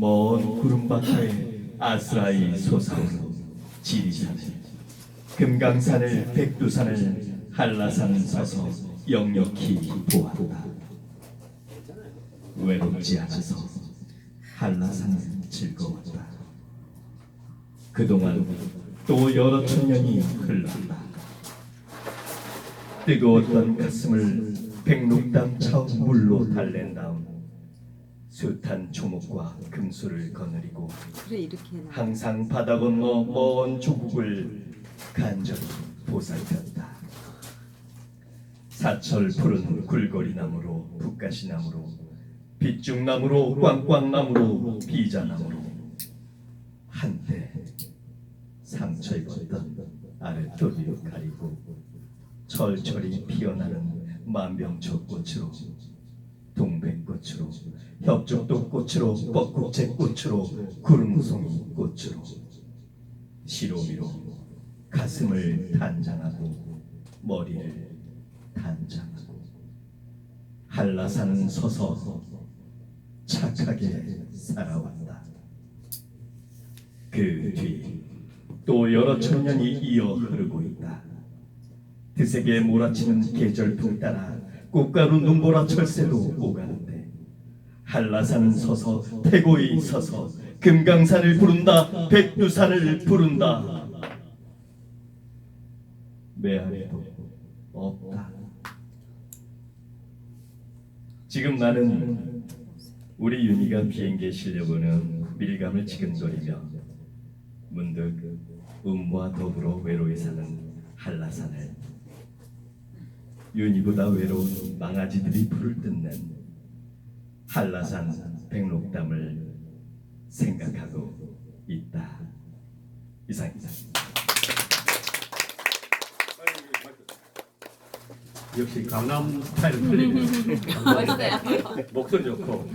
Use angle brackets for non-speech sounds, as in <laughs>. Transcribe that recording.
먼 구름밭에 아스라이 솟아오르 지리산 금강산을 백두산을 한라산 서서 역력히 보았다. 외롭지 않아서 한라산은 즐거웠다. 그동안 또 여러 천 년이 흘렀다. 뜨거웠던 가슴을 백록담 차운 물로 달랜 다음 숱한 초목과 금수를 거느리고 그래 이렇게 해놔. 항상 바다 건너 먼 조국을 간절히 보살폈다. 사철 푸른 굴거리나무로 북가시나무로 빗중나무로 꽝꽝나무로 비자나무로 한때 상처 입었던 아랫도리를 가리고 철철이 피어나는 만병초 꽃으로 동백 협족도 꽃으로 벚국제 꽃으로 구름송이 꽃으로 시로미로 가슴을 단장하고 머리를 단장하고 한라산은 서서 착하게 살아왔다. 그 뒤 또 여러 천년이 이어 흐르고 있다. 드세게 몰아치는 계절풍 따라 꽃가루 눈보라 철새도 오가는데 한라산은 서서 태고히 서서 금강산을 부른다 백두산을 부른다. 메아리도 없다. 지금 나는 우리 윤희가 비행기에 실려보는 밀감을 지근거리며 문득 음과 더불어 외로이 사는 한라산을 윤희보다 외로운 망아지들이 불을 뜯는 한라산 백록담을 생각하고 있다. 이상입니다. 역시 강남 스타일은 틀리네요. <laughs> 멋있어요. 목소리 좋고